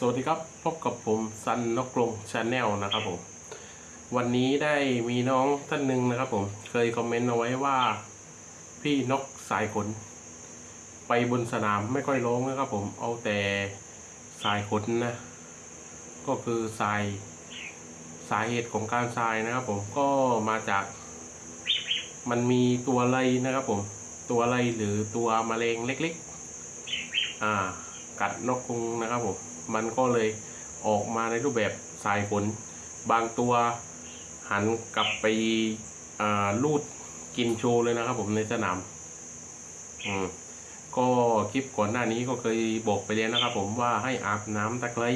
สวัสดีครับ พบกับผมซันนกกรงชาแนลนะครับผม วันนี้ได้มีน้องท่านหนึ่งนะครับผม เคยคอมเมนต์เอาไว้ว่า พี่นกสายขน ไปบนสนามไม่ค่อยร้องนะครับผมเอาแต่สายขนนะ ก็คือสายสาเหตุของการทรายนะครับผมก็มาจาก มันมีตัวอะไรนะครับผม ตัวอะไรหรือตัวมะเร็งเล็กๆ อ่า กัดนกกรงนะครับผม มันก็เลยออกมาในรูปแบบสายขนบางตัวหันกลับไปลูดกินโชว์เลยนะครับผมในสนามอืมก็คลิปก่อนหน้านี้ก็เคยบอกไปแล้วนะครับ ผมว่าให้อาบน้ำตะไคร้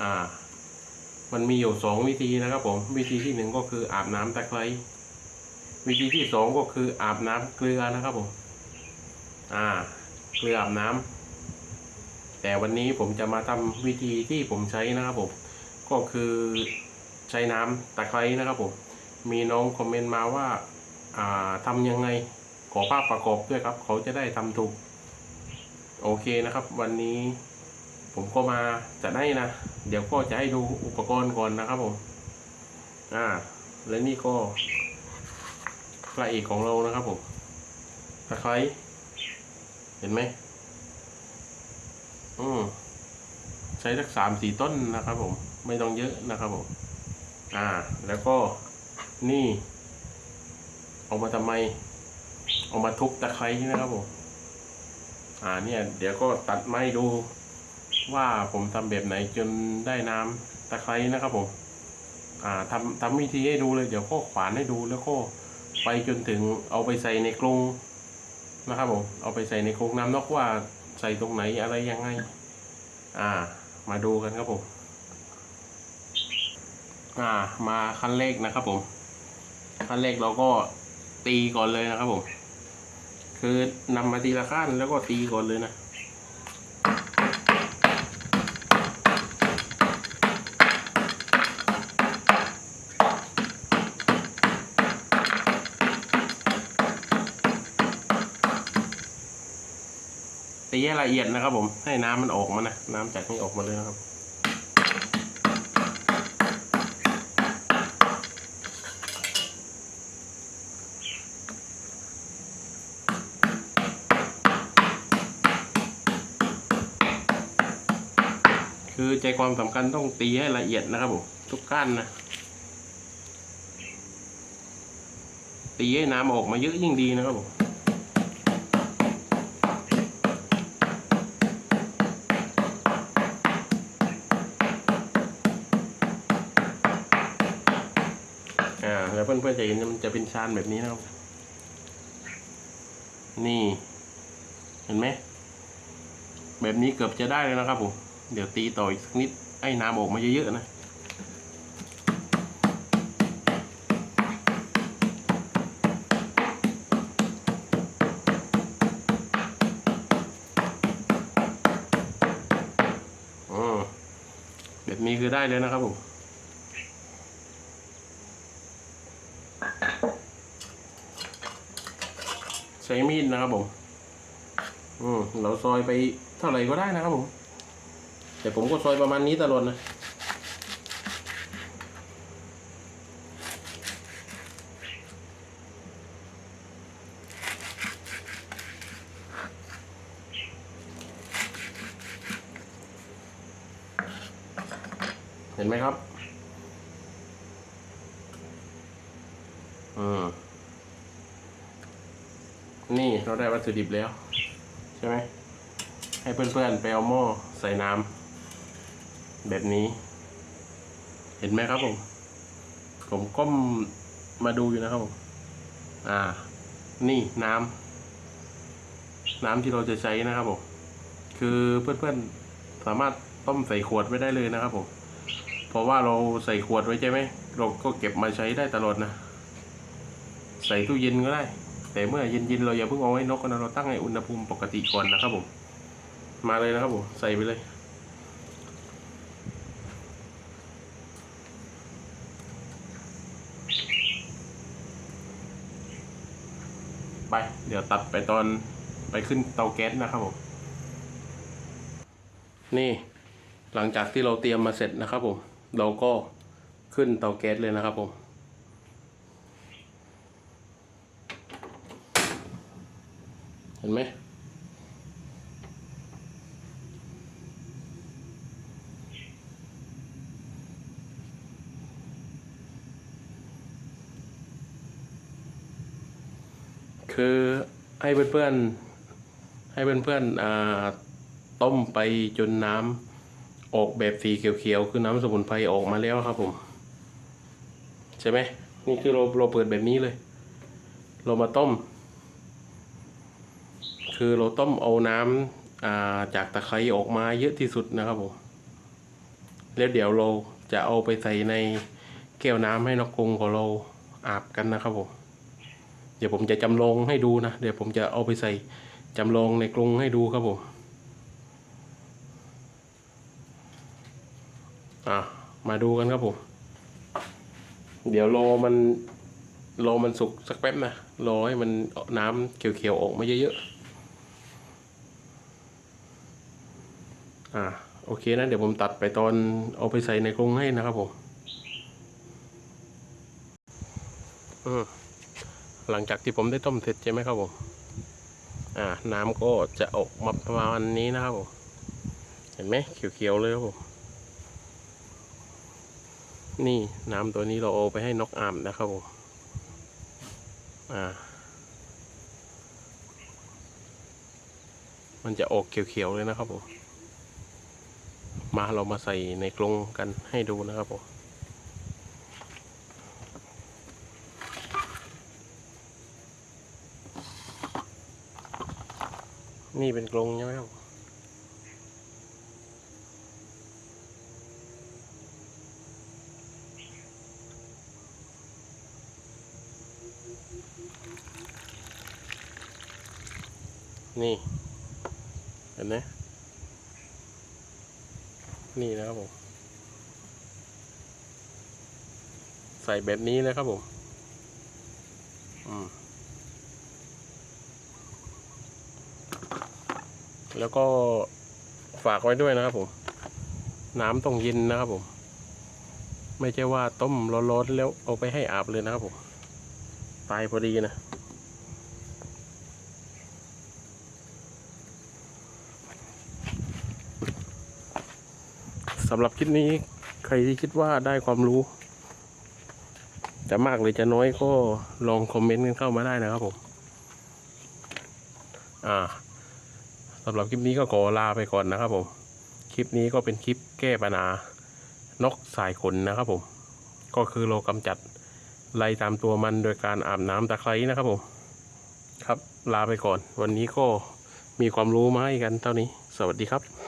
อ่า มันมีอยู่สองวิธีนะครับ ผมวิธีที่หนึ่งก็คืออาบน้ำตะไคร้วิธีที่สองก็คืออาบน้ำเกลือนะครับผม อ่า เกลืออาบน้ำ แต่วันนี้ผมจะมาทำวิธีที่ผมใช้นะครับผมก็คือใช้น้ำตะไคร้นะครับผมมีน้องคอมเมนต์มาว่าอ่าทำยังไงขอภาพประกอบด้วยครับ เขาจะได้ทำถูกโอเคนะครับ วันนี้ผมก็มาจะได้นะ เดี๋ยวก็จะให้ดูอุปกรณ์ก่อนนะครับผมอ่าและนี่ก็พระเอกของเรานะครับผมตะไคร้เห็นไหม อืมใช้สักสามสี่ต้นนะครับผม ไม่ต้องเยอะนะครับผม อ่า แล้วก็นี่เอามาทำไมเอามาทุบตะไคร้นะครับผม อ่าเนี่ย เดี๋ยวก็ตัดไม้ดู ว่าผมทำแบบไหนจนได้น้ำตะไคร้นะครับผม อ่าทำทำวิธีให้ดูเลย เดี๋ยวก็ขวานให้ดูแล้วก็ไปจนถึงเอาไปใส่ในกรงนะครับผม เอาไปใส่ในกรงน้ำนกว่า ใส่ตรงไหนอะไรยังไง อ่า มาดูกันครับผม อ่า มาขั้นเลขนะครับผม ขั้นเลขเราก็ตีก่อนเลยนะครับผม คือนำมาทีละขั้นแล้วก็ตีก่อนเลยนะ ตีให้ละเอียดนะครับ ผมให้น้ำมันออกมานะน้ำจากนี้ออกมาเลยนะครับคือใจความสำคัญต้องตีให้ละเอียดนะครับผมทุกก้านนะ ตีให้น้ำออกมาเยอะยิ่งดีนะครับผม อ่าแล้วเพื่อนๆจะเห็นมันจะเป็นชานแบบนี้นะครับ นี่ เห็นไหมแบบนี้เกือบจะได้แล้วนะครับผมเดี๋ยวตีต่ออีกสักนิดให้น้ำออกมาเยอะๆนะแบบนี้คือได้เลยนะครับผม ใช้มีดนะครับผมอืมเราซอยไปเท่าไหร่ก็ได้นะครับผม แต่ผมก็ซอยประมาณนี้ตลอดนะเห็นไหมครับ นี่เราได้วัตถุดิบแล้ว ใช่ไหม ให้เพื่อนๆไปเอาหม้อใส่น้ำแบบนี้ เห็นไหมครับผม ผมก้มมาดูอยู่นะครับผม อ่า นี่น้ำน้ำที่เราจะใช้นะครับผม คือเพื่อนๆสามารถต้มใส่ขวดไว้ได้เลยนะครับผม เพราะว่าเราใส่ขวดไว้ใช่ไหม เราก็เก็บมาใช้ได้ตลอดนะ ใส่ตู้เย็นก็ได้ แต่เมื่อเย็นๆเราอย่าเพิ่งเอาไว้นกกันนะเราตั้งให้อุณหภูมิปกติก่อนนะครับผม มาเลยนะครับผมใส่ไปเลยไป เดี๋ยวตัดไปตอนไปขึ้นเตาแก๊สนะครับผม นี่หลังจากที่เราเตรียมมาเสร็จนะครับผม เราก็ขึ้นเตาแก๊สเลยนะครับผม เห็นไหมคือให้เพื่อนๆ ให้เพื่อนๆอ่าต้มไปจนน้ำออกแบบสีเขียวๆ คือน้ำสมุนไพรออกมาแล้วครับผม ใช่ไหม นี่คือเราเราเปิดแบบนี้เลย เรามาต้ม คือเราต้มเอาน้ำจากตะไคร้ออกมาเยอะที่สุดนะครับผมแล้วเดี๋ยวเราจะเอาไปใส่ในแก้วน้ำให้นกกรงของเราอาบกันนะครับผมเดี๋ยวผมจะจำลองให้ดูนะ เดี๋ยวผมจะเอาไปใส่จำลองในกรงให้ดูครับผมอะมาดูกันครับผม เดี๋ยวรอมันรอมันสุกสักแป๊บนะรอให้มันน้ำเขียวๆออกมาเยอะๆ อะโอเคนะเดี๋ยวผมตัดไปตอนเอาไปใส่ในกรงให้นะครับผมอืมหลังจากที่ผมได้ต้มเสร็จใช่ไหมครับผม อ่า น้ำก็จะออกมาประมาณนี้นะครับผม เห็นไหมเขียวๆเลยครับผม นี่น้ำตัวนี้เราเอาไปให้นกอาบนะครับผม อ่า มันจะออกเขียวๆเลยนะครับผม มาเรามาใส่ในกรงกันให้ดูนะครับผมนี่เป็นกรงใช่ไหมครับนี่เห็นไหม นี่นะครับผม ใส่แบบนี้เลยครับผม อืม แล้วก็ฝากไว้ด้วยนะครับผม น้ำต้องเย็นนะครับผม ไม่ใช่ว่าต้มร้อนๆแล้วเอาไปให้อาบเลยนะครับผม ตายพอดีนะ สำหรับคลิปนี้ใครที่คิดว่าได้ความรู้ จะมากหรือจะน้อยก็ลองคอมเมนต์กันเข้ามาได้นะครับผม อ่าสำหรับคลิปนี้ก็ขอลาไปก่อนนะครับผม คลิปนี้ก็เป็นคลิปแก้ปัญหานกสายขนนะครับผม ก็คือเรากำจัดไล่ตามตัวมันโดยการอาบน้ำตะไคร้นะครับผม ครับลาไปก่อน วันนี้ก็มีความรู้มาให้กันเท่านี้ สวัสดีครับ